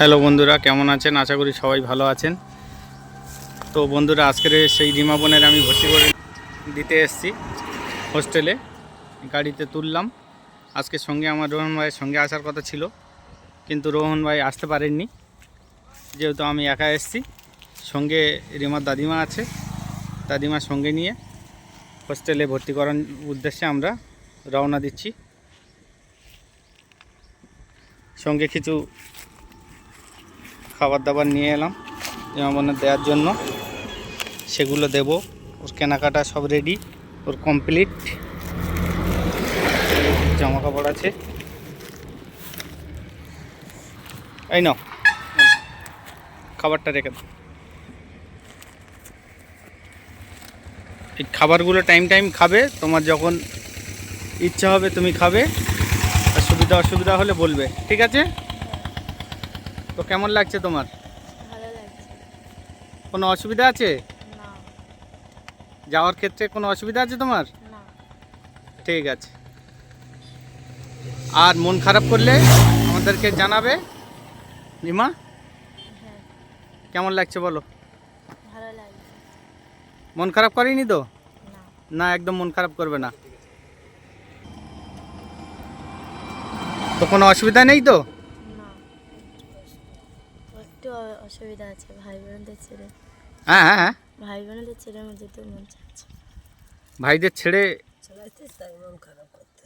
Hello বন্ধুরা, কেমন আছেন? আশা করি সবাই ভালো আছেন। তো বন্ধুরা, আজকের সেই রিমা বোনের আমি ভর্তি করে দিতে এসেছি হোস্টেলে। গাড়িতে তুললাম। আজকে সঙ্গে আমার রোহন ভাইয়ের সঙ্গে আসার কথা ছিল, কিন্তু রোহন ভাই আসতে পারেননি। যেহেতু আমি একা এসেছি, সঙ্গে রিমার দাদিমা আছে। দাদিমার সঙ্গে নিয়ে হোস্টেলে ভর্তি করার উদ্দেশ্যে আমরা রওনা দিচ্ছি। সঙ্গে কিছু খাবার দাবার নিয়ে এলাম। জামাবনের দেওয়ার জন্য। সেগুলো দেব। ওর কেনাকাটা সব রেডি ওর কমপ্লিট জামা কাপড় আছে। এই নাও। খাবারটা রেখে এই খাবারগুলো টাইম টাইম খাবে। তোমার যখন ইচ্ছা হবে তুমি খাবে। আর সুবিধা অসুবিধা হলে বলবে। ঠিক আছে? তো কেমন লাগছে তোমার? ভালো লাগছে। কোনো অসুবিধা আছে? না। যাওয়ার ক্ষেত্রে কোনো অসুবিধা আছে তোমার? না। ঠিক আছে। আর মন খারাপ করলে আমাদেরকে জানাবে। রিমা হ্যাঁ। কেমন লাগছে বলো? ভালো লাগছে। মন খারাপ করেনি তো? না একদম মন খারাপ করবে না। তো কোনো অসুবিধা নেই তো? একটু অসুবিধা আছে ভাই বোনদের ছেড়ে। হ্যাঁ হ্যাঁ হ্যাঁ। ভাই বোনদের ছেড়ে আমার যেতে মন চাচ্ছে। ভাইদের ছেড়ে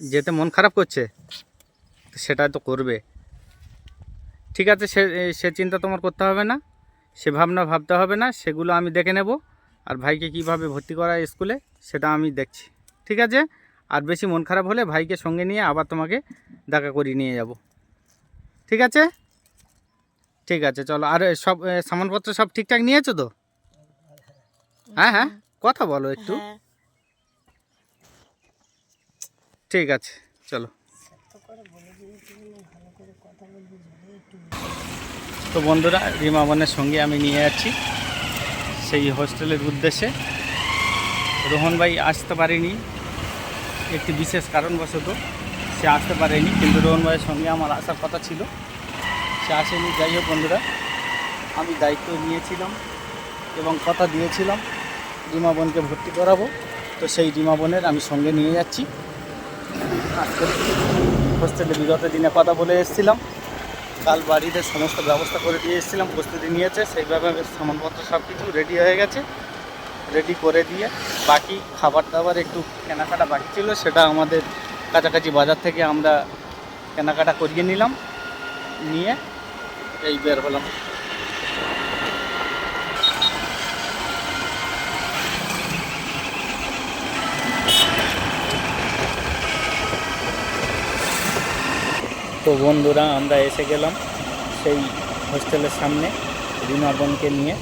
যেতে মন খারাপ করছে? সেটা তো করবে। ঠিক আছে সে সে চিন্তা তোমার করতে হবে না। সে ভাবনা ভাবতে হবে না সেগুলো আমি দেখে নেব। আর ভাইকে কীভাবে ভর্তি করা হয় স্কুলে সেটা আমি দেখছি। ঠিক আছে? আর বেশি মন খারাপ হলে ভাইকে সঙ্গে নিয়ে আবার তোমাকে দেখা করিয়ে নিয়ে যাব। ঠিক আছে? ঠিক আছে চলো। আর সব সামানপত্র সব ঠিকঠাক নিয়েছো তো? হ্যাঁ হ্যাঁ কথা বলো একটু। হ্যাঁ। ঠিক আছে চলো। তো বন্ধুরা রিমা বোনের সঙ্গে আমি নিয়ে যাচ্ছি। সেই হোস্টেলের উদ্দেশ্যে। রোহন ভাই আসতে পারেনি। একটি বিশেষ কারণবশত সে আসতে পারেনি। কিন্তু রোহন ভাইয়ের সঙ্গে আমার আসার কথা ছিল। সে আসেনি যাই হোক বন্ধুরা, আমি দায়িত্ব নিয়েছিলাম এবং কথা দিয়েছিলাম রিমা বোনকে ভর্তি করাবো। তো সেই রিমা বোনের আমি সঙ্গে নিয়ে যাচ্ছি। হোস্টেলে বিগত দিনে কথা বলে এসেছিলাম। কাল বাড়িতে সমস্ত ব্যবস্থা করে দিয়ে এসেছিলাম, প্রস্তুতি নিয়েছে। সেইভাবে সামানপত্র সব কিছু রেডি হয়ে গেছে। রেডি করে দিয়ে বাকি খাবার দাবার একটু কেনাকাটা বাকি ছিল, সেটা আমাদের কাছাকাছি বাজার থেকে আমরা কেনাকাটা করিয়ে নিলাম। নিয়ে এই বের হলাম। তো বন্ধুরা, আমরা এসে গেলাম সেই হোস্টেলের সামনে রিমা নিয়ে,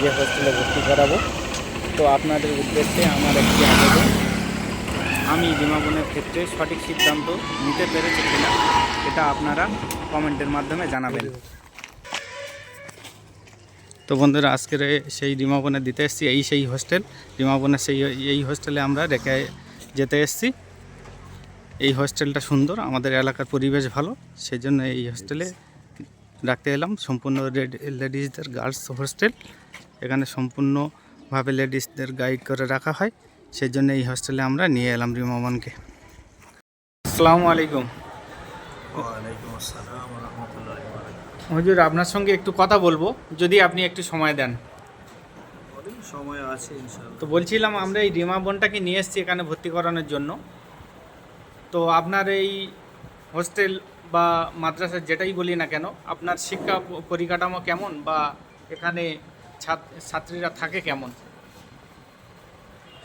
যে হোস্টেলে ভর্তি করাবো। তো আপনাদের উদ্দেশ্যে আমার একটি আবেদন, আমি রিমা ক্ষেত্রে সঠিক সিদ্ধান্ত নিতে পেরেছি কিনা এটা আপনারা কমেন্টের মাধ্যমে জানাবেন। তো বন্ধুরা আজকের সেই রিমা বোনের দিতে এসেছি এই সেই হোস্টেল রিমা বোনের সেই এই হোস্টেলে আমরা রেখে যেতে এসেছি। এই হোস্টেলটা সুন্দর আমাদের এলাকার পরিবেশ ভালো সেই জন্য এই হোস্টেলে রাখতে এলাম। সম্পূর্ণ লেডিসদের গার্লস হোস্টেল এখানে সম্পূর্ণভাবে লেডিসদের গাইড করে রাখা হয় সেই জন্য এই হোস্টেলে আমরা নিয়ে এলাম রিমামনকে আসসালামু আলাইকুম। ওয়ালাইকুম আসসালাম রহমতুল্লাহ হুজুর আপনার সঙ্গে একটু কথা বলব যদি আপনি একটু সময় দেন। সময় আছে তো বলছিলাম আমরা এই রিমা বোনটাকে নিয়ে এসেছি এখানে ভর্তি করানোর জন্য। তো আপনার এই হোস্টেল বা মাদ্রাসা যেটাই বলি না কেন আপনার শিক্ষা পরিকাঠামো কেমন বা এখানে ছাত- ছাত্রীরা থাকে কেমন?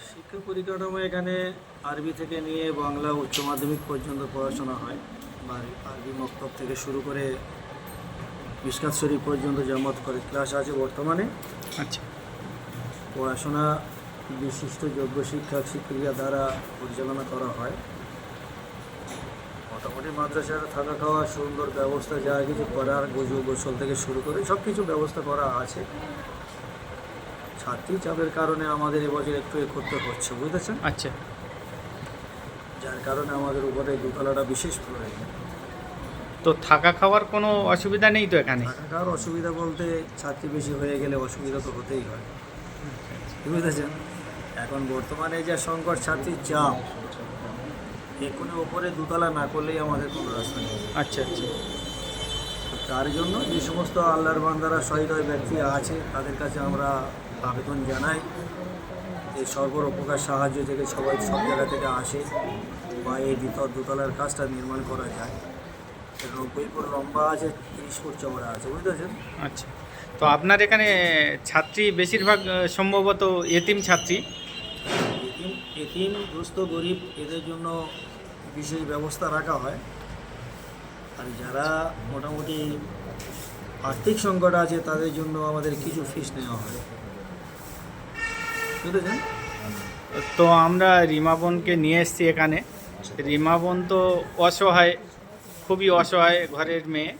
শিক্ষা পরিকাঠামো এখানে আরবি থেকে নিয়ে বাংলা উচ্চ মাধ্যমিক পর্যন্ত পড়াশোনা হয়। বা আরবি মক্তব থেকে শুরু করে মিসকাত শরীফ পর্যন্ত জামাত করে ক্লাস আছে বর্তমানে। আচ্ছা। পড়াশোনা বিশিষ্ট যোগ্য শিক্ষক শিক্ষিকা দ্বারা পরিচালনা করা হয়। মোটামুটি মাদ্রাসার থাকা খাওয়া সুন্দর ব্যবস্থা যা কিছু করার গোজু গোসল থেকে শুরু করে সব কিছু ব্যবস্থা করা আছে। ছাত্রী চাপের কারণে আমাদের এবছর একটু এ করতে হচ্ছে বুঝতেছেন আচ্ছা। যার কারণে আমাদের উপরে দোতলাটা বিশেষ প্রয়োজন। তো থাকা খাওয়ার কোনো অসুবিধা নেই তো এখানে? থাকা খাওয়ার অসুবিধা বলতে ছাত্রী বেশি হয়ে গেলে অসুবিধা তো হতেই হয়। বুঝতেছেন এখন বর্তমানে যা সংকট ছাত্রীর চাপ এক্ষুনি ওপরে দুতলা না করলেই আমাদের কোনো রাস্তা নেই। আচ্ছা আচ্ছা। তার জন্য যে সমস্ত আল্লাহর বান্দারা সহৃদয় ব্যক্তি আছে তাদের কাছে আমরা আবেদন জানাই। যে সর্বরোপকার সাহায্য থেকে সবাই সব জায়গা থেকে আসে বা এই দ্বিতল দোতলার কাজটা নির্মাণ করা যায়। নব্বই ফুট লম্বা আছে তিরিশ ফুট চওড়া আছে বুঝতেছেন? আচ্ছা। তো আপনার এখানে ছাত্রী বেশিরভাগ সম্ভবত এতিম ছাত্রী? এতিম এতিম দুস্থ গরিব এদের জন্য বিশেষ ব্যবস্থা রাখা হয়। আর যারা মোটামুটি আর্থিক সংকট আছে তাদের জন্য আমাদের কিছু ফিস নেওয়া হয়। বুঝেছেন তো আমরা রিমাবনকে নিয়ে এসেছি এখানে। রিমাবন তো অসহায় খুবই অসহায় ঘরের মেয়ে।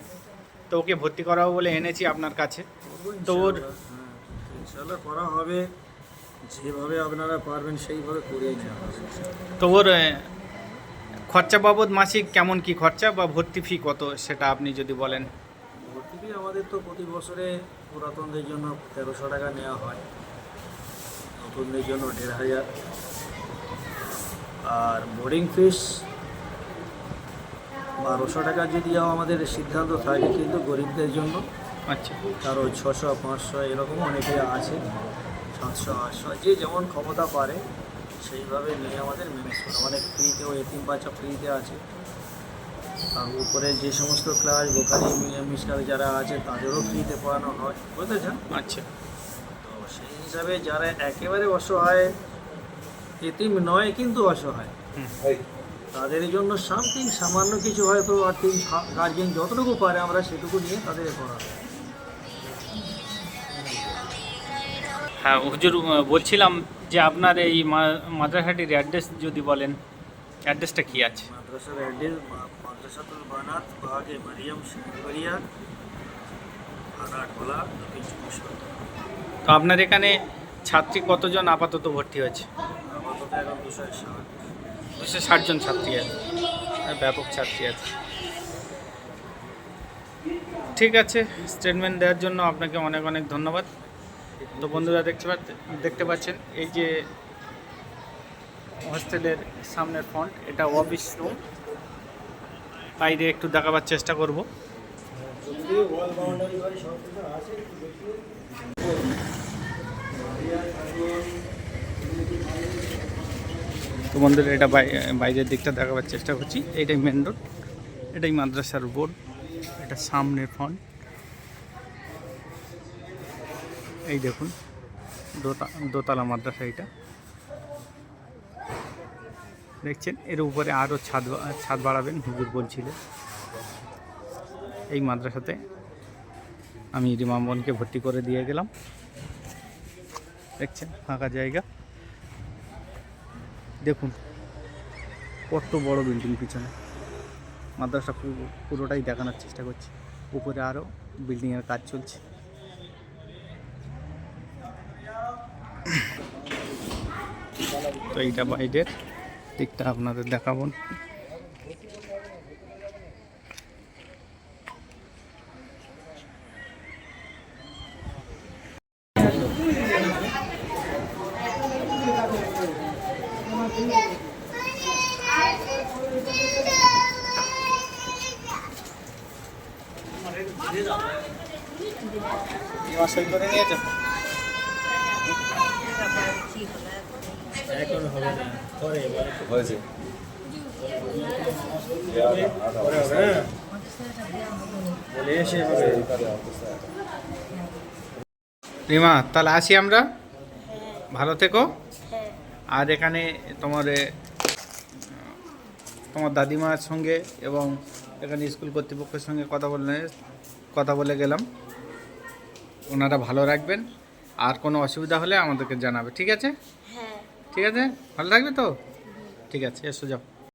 তো ওকে ভর্তি করাবো বলে এনেছি আপনার কাছে। তো ওর- ইনশাল্লাহ করা হবে। যেভাবে আপনারা পারবেন সেইভাবে করিয়ে তো ওর খরচা বাবদ মাসিক কেমন কি খরচা বা ভর্তি ফি কত সেটা আপনি যদি বলেন? ভর্তি ফি আমাদের তো প্রতি বছরে পুরাতনদের জন্য তেরোশো টাকা নেওয়া হয়। নতুনদের জন্য দেড় হাজার। আর বোর্ডিং ফিস বারোশো টাকা যদিও আমাদের সিদ্ধান্ত থাকে কিন্তু গরিবদের জন্য। আচ্ছা। কারও ছশো পাঁচশো এরকম অনেকে আছে সাতশো আটশো যে যেমন ক্ষমতা পারে সেইভাবে নিয়ে আমাদের ম্যানেজ করে। অনেক ফ্রিতেও এতিম বাচ্চা ফ্রিতে আছে। আর উপরে যে সমস্ত ক্লাস বোকারি মিসকাল যারা আছে তাদেরও ফ্রিতে পড়ানো হয় বুঝতেছেন আচ্ছা। তো সেই হিসাবে যারা একেবারে অসহায় এতিম নয় কিন্তু অসহায়। হুম। তাদের জন্য সামথিং সামান্য কিছু হয়তো আর্থিক গার্জেন যতটুকু পারে আমরা সেটুকু নিয়ে তাদের করা। হ্যাঁ হুজুর বলছিলাম যে আপনার এই মাদ্রাসাটির অ্যাড্রেস যদি বলেন অ্যাড্রেসটা কি আছে? মাদ্রাসার অ্যাড্রেস মাদ্রাসাতুল বানাত বাগে মারিয়াম পরগনা। তো আপনার এখানে ছাত্রী কতজন আপাতত ভর্তি হয়েছে? আপাতত এখন দুশো ষাট দুশো ষাটজন ছাত্রী আছে ব্যাপক ছাত্রী আছে। ঠিক আছে স্টেটমেন্ট দেওয়ার জন্য আপনাকে অনেক অনেক ধন্যবাদ। তো বন্ধুরা দেখতে দেখতে পাচ্ছেন, এই যে হোস্টেলের সামনের ফ্রন্ট এটা অফিস রুম বাইরে একটু দেখাবার চেষ্টা করব। তো বন্ধুরা এটা বাই- বাইরের দিকটা দেখাবার চেষ্টা করছি। এটাই মেন রোড এটাই মাদ্রাসার বোর্ড এটা সামনের ফ্রন্ট এই দেখুন, দোতা, দোতলা মাদ্রাসা এটা। দেখছেন? এর উপরে আরও ছাদ ছাদ বাড়াবেন, হুজুর বলছিল। এই মাদ্রাসাতে আমি রিমামনকে ভর্তি করে দিয়ে গেলাম। দেখছেন? ফাঁকা জায়গা। দেখুন, কত বড় বিল্ডিং পিছনে। মাদ্রাসা পুরো- পুরোটাই দেখানোর চেষ্টা করছি। উপরে আরও বিল্ডিংয়ের কাজ চলছে। তো এইটা বাইরের দিকটা আপনাদের দেখাবো। হয়েছে। হ্যাঁ রিমা, তাহলে আসি আমরা? ভালো থেকো। আর এখানে তোমার তোমার দাদিমার সঙ্গে এবং এখানে স্কুল কর্তৃপক্ষের সঙ্গে কথা বলে কথা বলে গেলাম। ওনারা ভালো রাখবেন। আর কোনো অসুবিধা হলে আমাদেরকে জানাবে ঠিক আছে? হ্যাঁ। ঠিক আছে? ভালো থাকবে তো? ঠিক আছে এসো যাও।